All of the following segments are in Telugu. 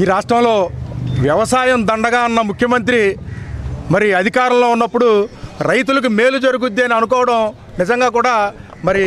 ఈ రాష్ట్రంలో వ్యవసాయం దండగా అన్న ముఖ్యమంత్రి మరి అధికారంలో ఉన్నప్పుడు రైతులకు మేలు జరుగుద్ది అని అనుకోవడం నిజంగా కూడా మరి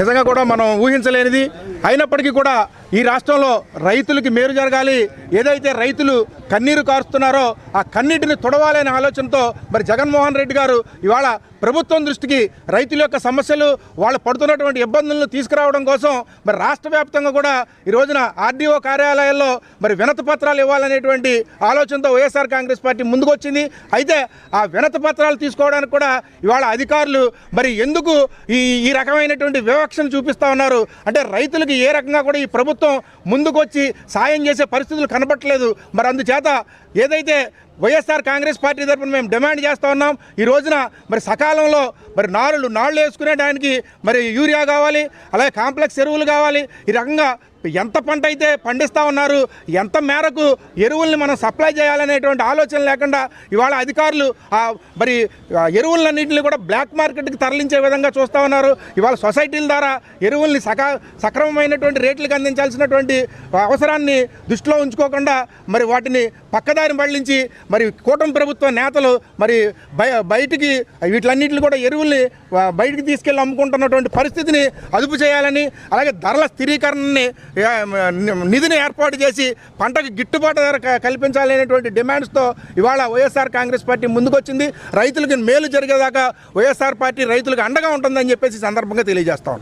నిజంగా కూడా మనం ఊహించలేనిది. అయినప్పటికీ కూడా ఈ రాష్ట్రంలో రైతులకి మేలు జరగాలి. ఏదైతే రైతులు కన్నీరు కారుస్తున్నారో ఆ కన్నీటిని తుడవాలనే ఆలోచనతో మరి జగన్మోహన్ రెడ్డి గారు ఇవాళ ప్రభుత్వం దృష్టికి రైతుల యొక్క సమస్యలు వాళ్ళు పడుతున్నటువంటి ఇబ్బందులను తీసుకురావడం కోసం మరి రాష్ట్ర వ్యాప్తంగా కూడా ఈ రోజున ఆర్డీఓ కార్యాలయాల్లో మరి వినతి పత్రాలు ఇవ్వాలనేటువంటి ఆలోచనతో వైఎస్ఆర్ కాంగ్రెస్ పార్టీ ముందుకొచ్చింది. అయితే ఆ వినతి పత్రాలు తీసుకోవడానికి కూడా ఇవాళ అధికారులు మరి ఎందుకు ఈ ఈ రకమైనటువంటి వివక్షను చూపిస్తా ఉన్నారు? అంటే రైతులకు ఏ రకంగా కూడా ఈ ప్రభుత్వం ముందుకొచ్చి సాయం చేసే పరిస్థితులు కనబట్టలేదు మరి అందుచేత ఏదైతే వైఎస్ఆర్ కాంగ్రెస్ పార్టీ తరఫున మేము డిమాండ్ చేస్తూ ఉన్నాం. ఈ రోజున మరి సకాలంలో మరి నారులు నాళ్ళు వేసుకునే దానికి మరి యూరియా కావాలి అలాగే కాంప్లెక్స్ ఎరువులు కావాలి. ఈ రకంగా ఎంత పంట అయితే పండిస్తూ ఉన్నారు ఎంత మేరకు ఎరువుల్ని మనం సప్లై చేయాలనేటువంటి ఆలోచన లేకుండా ఇవాళ అధికారులు మరి ఎరువులన్నింటినీ కూడా బ్లాక్ మార్కెట్కి తరలించే విధంగా చూస్తూ ఉన్నారు. ఇవాళ సొసైటీల ద్వారా ఎరువుల్ని సకా సక్రమమైనటువంటి రేట్లకు అందించాల్సినటువంటి అవసరాన్ని దృష్టిలో ఉంచుకోకుండా మరి వాటిని పక్కదారి మళ్ళించి మరి కూటమి ప్రభుత్వ నేతలు మరి బయ బయటికి వీటిలన్నింటిని కూడా ఎరువుల్ని బయటికి తీసుకెళ్ళి అమ్ముకుంటున్నటువంటి పరిస్థితిని అదుపు చేయాలని అలాగే ధరల స్థిరీకరణని నిధిని ఏర్పాటు చేసి పంటకు గిట్టుబాటు ధర క- కల్పించాలనేటువంటి డిమాండ్స్తో ఇవాళ వైఎస్ఆర్ కాంగ్రెస్ పార్టీ ముందుకొచ్చింది. రైతులకు మేలు జరిగేదాకా వైఎస్ఆర్ పార్టీ రైతులకు అండగా ఉంటుందని చెప్పేసి సందర్భంగా తెలియజేస్తా